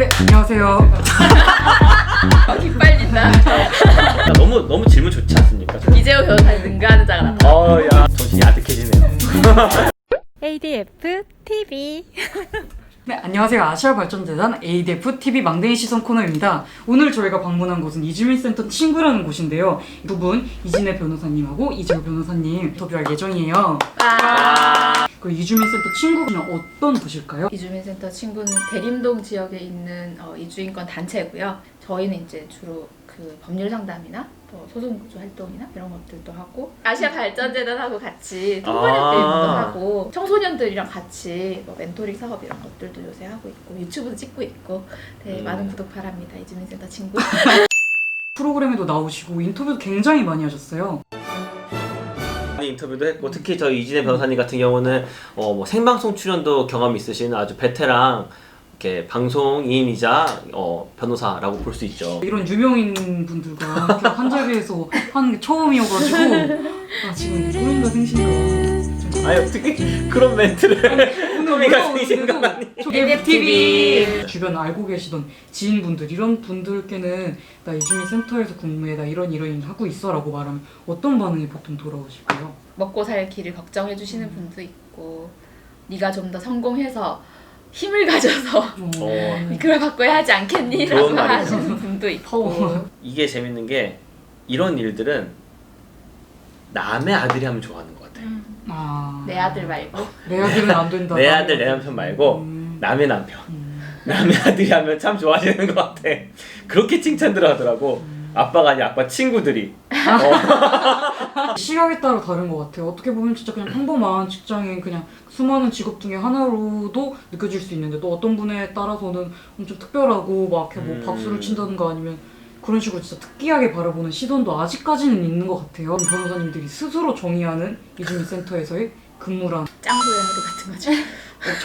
네, 안녕하세요. 기빨린다. 야, 너무 너무 질문 좋지 않습니까? 이재호 변호사님 능가하는 자가 나타. 어 야 정신이 아득해지네요. ADF TV 네, 안녕하세요. 아시아 발전재단 ADF TV 망대인 시선 코너입니다. 오늘 저희가 방문한 곳은 이주민 센터 친구라는 곳인데요. 두 분 이진애 변호사님하고 이재호 변호사님 인터뷰할 예정이에요. 와. 그 이주민 센터 친구는 어떤 곳일까요? 이주민센터 친구는 대림동 지역에 있는 어, 이주인권 단체고요. 저희는 이제 주로 그 법률 상담이나 또 소송 구조 활동이나 이런 것들도 하고 아시아 발전 재단하고 같이 통번역 아. 게임도 하고 청소년들이랑 같이 뭐 멘토링 사업 이런 것들도 요새 하고 있고 유튜브도 찍고 있고 네, 음. 많은 구독 바랍니다 이주민센터 친구. 프로그램에도 나오시고 인터뷰도 굉장히 많이 하셨어요. 많이 인터뷰도 했고 특히 저희 이진혜 변호사님 같은 경우는 어, 뭐 생방송 출연도 경험이 있으신 아주 베테랑 이렇게 방송인이자 어, 변호사라고 볼 수 있죠. 이런 유명인 분들과 이렇게 한 자리에서 하는 게 처음이어가지고 아, 지금 소름과 생신가. 아니 어떻게 그런 멘트를 오늘 소리가 올라오는데도 생신가라니. ADF TV 주변 알고 계시던 지인분들 이런 분들께는 나 이주민 센터에서 근무해 나 이런 이런 일 하고 있어 라고 말하면 어떤 반응이 보통 돌아오실까요? 먹고 살 길을 걱정해 주시는 분도 있고 네가 좀 더 성공해서 힘을 가져서 어. 그걸 바꿔야 하지 않겠니 라고 좋은 말이죠. 하시는 분도 있고 파워. 이게 재밌는 게 이런 일들은 남의 아들이 하면 좋아하는 것같 아요. 아. 내 아들 말고 내 아들은 안 된다. 내 아들 내 남편 말고 음. 남의 남편. 음. 남의 아들이 하면 참 좋아하시는 것 같아. 그렇게 칭찬들 하더라고. 아빠가 아니 아빠 친구들이. 어. 시각에 따라 다른 것 같아요. 어떻게 보면 진짜 그냥 평범한 직장인 그냥 수많은 직업 중에 하나로도 느껴질 수 있는데 또 어떤 분에 따라서는 엄청 특별하고 막 이렇게 뭐 음. 박수를 친다든가 아니면 그런 식으로 진짜 특이하게 바라보는 시선도 아직까지는 있는 것 같아요. 변호사님들이 스스로 정의하는 이주민 센터에서의 근무란 짱구의 하루 같은 거죠. 어,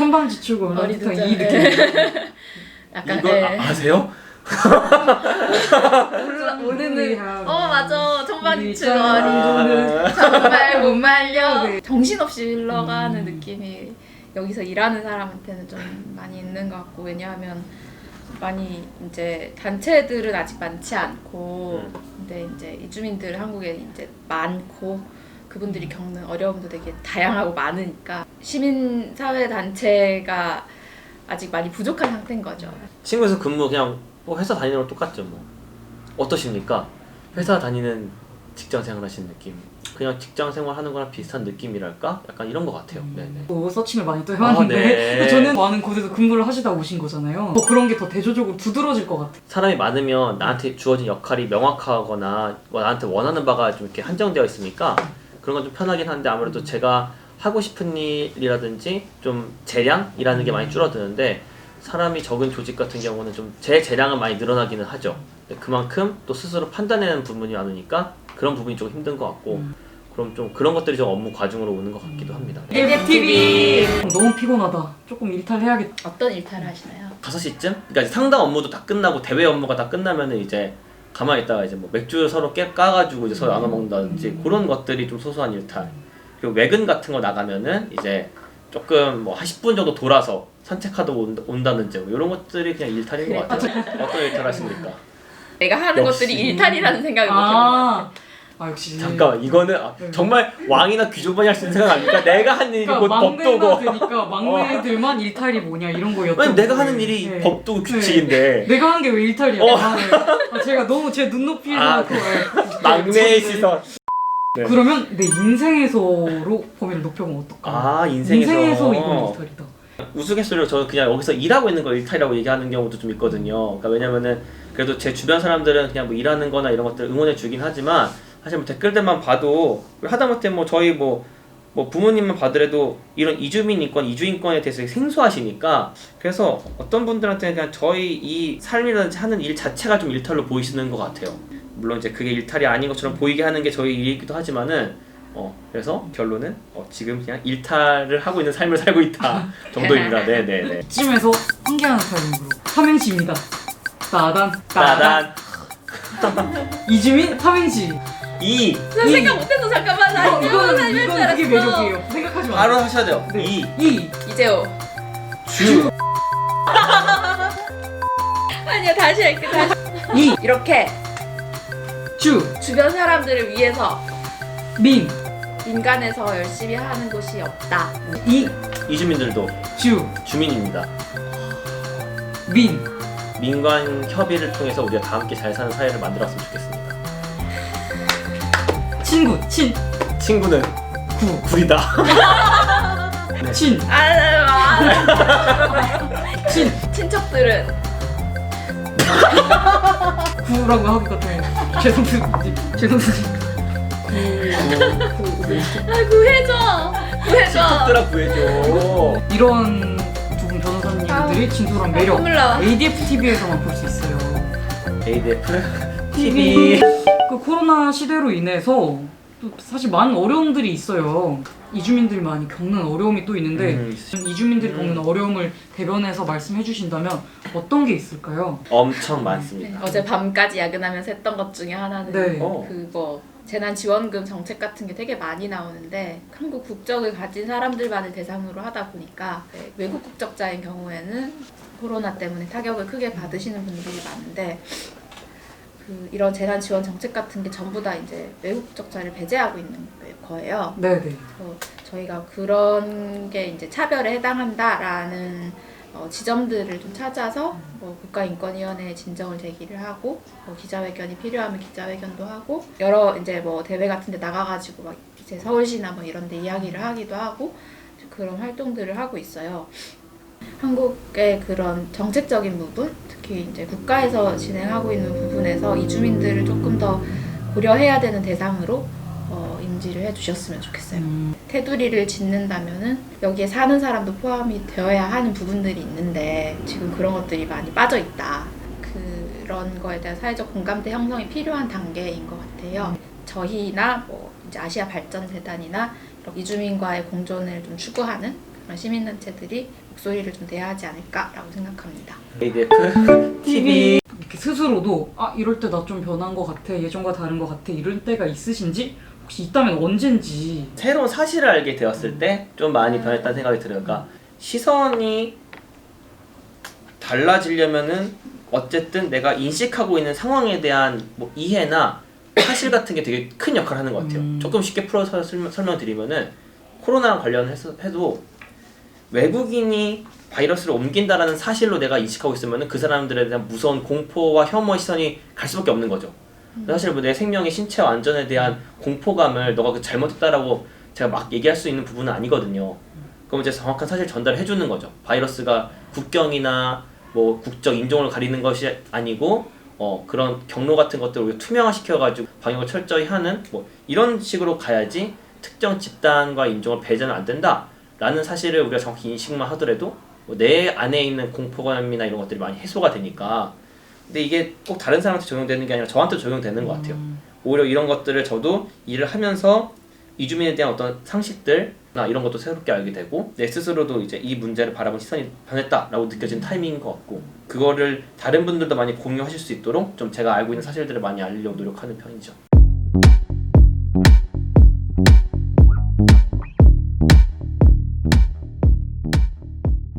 하는 듯한 이 어리둥절. 느낌. 약간 이걸 예. 아, 아세요? 오르는 우리 어 맞아 어리 짱구는 정말 못 말려 네. 정신없이 흘러가는 음. 느낌이 여기서 일하는 사람한테는 좀 많이 있는 것 같고 왜냐하면 많이 이제 단체들은 아직 많지 않고 음. 근데 이제 이주민들 한국에 이제 많고 그분들이 겪는 어려움도 되게 다양하고 많으니까 시민 사회 단체가 아직 많이 부족한 상태인 거죠. 친구에서 근무 그냥 뭐 회사 다니는 거 똑같죠 뭐. 어떠십니까? 회사 다니는 직장 생활 하시는 느낌. 그냥 직장 생활 하는 거랑 비슷한 느낌이랄까? 약간 이런 것 같아요. 네네. 또 서칭을 많이 또 해봤는데 아, 네. 저는 많은 곳에서 근무를 하시다 오신 거잖아요. 더 그런 게 더 대조적으로 두드러질 것 같아요. 사람이 많으면 나한테 주어진 역할이 명확하거나 뭐 나한테 원하는 바가 좀 이렇게 한정되어 있으니까 그런 건 좀 편하긴 한데 아무래도 제가 하고 싶은 일이라든지 좀 재량이라는 게 많이 줄어드는데 사람이 적은 조직 같은 경우는 좀 제 재량은 많이 늘어나기는 하죠. 근데 그만큼 또 스스로 판단하는 부분이 많으니까 그런 부분이 좀 힘든 것 같고 음. 그럼 좀 그런 것들이 좀 업무 과중으로 오는 것 같기도 합니다. ADF TV 너무 피곤하다. 조금 일탈해야겠다. 어떤 일탈을 하시나요? 5시쯤? 그러니까 이제 상담 업무도 다 끝나고 대외 업무가 다 끝나면은 이제 가만히 있다가 이제 뭐 맥주 서로 깨 까가지고 이제 서로 나눠 먹는다든지 그런 것들이 좀 소소한 일탈. 그리고 외근 같은 거 나가면은 이제 조금 뭐 한 10분 정도 돌아서 산책하다 온- 온다든지 뭐 이런 것들이 그냥 일탈인 것 같아요. 어떤 일탈 하십니까? 내가 하는 역시. 것들이 일탈이라는 생각을 못 해본 것 같아요. 아, 아 역시 잠깐만 이거는 아, 네. 정말 왕이나 귀족만이 할 수 있는 생각 아닙니까? 내가 하는 일이 곧 그러니까 막내가 법도고 되니까 막내들만 일탈이 뭐냐 이런 거였죠. 왜냐면 내가 하는 일이 네. 법도고 규칙인데 내가 하는 게 왜 일탈이야? 어. 아, 네. 아, 제가 너무 제 눈높이에 아, 놓고 네. 막내의 네. 시선 네. 그러면 내 인생에서로 범위를 높여보면 어떨까? 아 인생에서 인생에서 이건 일탈이다. 우스갯소리로 저는 그냥 여기서 일하고 있는 걸 일탈이라고 얘기하는 경우도 좀 있거든요. 그러니까 왜냐면은 그래도 제 주변 사람들은 그냥 뭐 일하는 거나 이런 것들 응원해 주긴 하지만 사실 뭐 댓글들만 봐도 하다못해 뭐 저희 뭐, 뭐 부모님만 봐더라도 이런 이주민 인권, 이주인권에 대해서 생소하시니까 그래서 어떤 분들한테는 그냥 저희 이 삶이라든지 하는 일 자체가 좀 일탈로 보이시는 것 같아요. 물론 이제 그게 일탈이 아닌 것처럼 보이게 하는 게 저희 일이기도 하지만은 어 그래서 결론은 어, 지금 그냥 일탈을 하고 있는 삶을 살고 있다 정도입니다. 네 네 네. 이쯤에서 한계하는 타이밍으로 삼행시입니다. 따단 따단 이주민 삼행시. 이난 생각 못해서 잠깐만 나 이거, 이거는 살면 이건 줄 그게 알았어. 매력이에요. 생각하지 마. 바로 하셔야 돼요. 네. 이이 이재호 주 아니야 다시 할게 다시. 이, 이렇게 주, 주변 사람들을 위해서 민, 민간에서 열심히 하는 곳이 없다. 이, 이주민들도 주, 주민입니다. 민. 민관 협의를 통해서 우리가 다 함께 잘 사는 사회를 만들었으면 좋겠습니다. 친구, 친, 친구는 구, 구리다. 친, 아, 친, 친척들은 구라고 하기 같아요. 죄송합니다. 죄송합니다. 아 구해줘 구해줘. 친척들아 구해줘. 이런 두 분 변호사님들이 진솔한 매력 나와. ADF TV에서만 볼 수 있어요. ADF TV. 그 코로나 시대로 인해서 또 사실 많은 어려움들이 있어요. 이주민들이 많이 겪는 어려움이 또 있는데 음, 이주민들이 음. 겪는 어려움을 대변해서 말씀해 주신다면 어떤 게 있을까요? 엄청 네, 많습니다. 어제 밤까지 야근하면서 했던 것 중에 하나는 네. 어. 그뭐 재난지원금 정책 같은 게 되게 많이 나오는데 한국 국적을 가진 사람들만을 대상으로 하다 보니까 네, 외국 국적자인 경우에는 코로나 때문에 타격을 크게 받으시는 분들이 많은데 그 이런 재난 지원 정책 같은 게 전부 다 이제 외국 국적자를 배제하고 있는 거예요. 네네. 그래서 저희가 그런 게 이제 차별에 해당한다라는 어, 지점들을 좀 찾아서 뭐 국가인권위원회에 진정을 제기를 하고 뭐 기자회견이 필요하면 기자회견도 하고 여러 이제 뭐 대회 같은 데 나가가지고 막 이제 서울시나 뭐 이런 데 이야기를 하기도 하고 그런 활동들을 하고 있어요. 한국의 그런 정책적인 부분, 특히 이제 국가에서 진행하고 있는 부분에서 이주민들을 조금 더 고려해야 되는 대상으로 어, 인지를 해주셨으면 좋겠어요. 음, 테두리를 짓는다면은 여기에 사는 사람도 포함이 되어야 하는 부분들이 있는데 지금 그런 것들이 많이 빠져 있다. 그런 거에 대한 사회적 공감대 형성이 필요한 단계인 것 같아요. 저희나 뭐 이제 아시아 발전 재단이나 이주민과의 공존을 좀 추구하는 그런 시민단체들이 목소리를 좀 내야 하지 않을까라고 생각합니다. ADF TV. 이렇게 스스로도 아 이럴 때 나 좀 변한 것 같아 예전과 다른 것 같아 이럴 때가 있으신지 혹시 있다면 언젠지 새로운 사실을 알게 되었을 때 좀 많이 변했다는 생각이 들어요. 그러니까 시선이 달라지려면은 어쨌든 내가 인식하고 있는 상황에 대한 뭐 이해나 사실 같은 게 되게 큰 역할을 하는 것 같아요. 음. 조금 쉽게 풀어서 설명, 설명드리면은 코로나랑 관련해서 해도 외국인이 바이러스를 옮긴다라는 사실로 내가 인식하고 있으면은 그 사람들에 대한 무서운 공포와 혐오 시선이 갈 수밖에 없는 거죠. 사실 뭐 내 생명의 신체와 안전에 대한 공포감을 너가 그 잘못했다라고 제가 막 얘기할 수 있는 부분은 아니거든요. 그럼 이제 정확한 사실 전달을 해주는 거죠. 바이러스가 국경이나 뭐 국적 인종을 가리는 것이 아니고 어 그런 경로 같은 것들을 우리가 투명화시켜가지고 방역을 철저히 하는 뭐 이런 식으로 가야지 특정 집단과 인종을 배제는 안 된다 라는 사실을 우리가 정확히 인식만 하더라도 뭐내 안에 있는 공포감이나 이런 것들이 많이 해소가 되니까 근데 이게 꼭 다른 사람한테 적용되는 게 아니라 저한테 적용되는 것 같아요. 오히려 이런 것들을 저도 일을 하면서 이주민에 대한 어떤 상식들나 이런 것도 새롭게 알게 되고 내 스스로도 이제 이 문제를 바라본 시선이 변했다라고 느껴진 타이밍인 것 같고 그거를 다른 분들도 많이 공유하실 수 있도록 좀 제가 알고 있는 사실들을 많이 알리려고 노력하는 편이죠.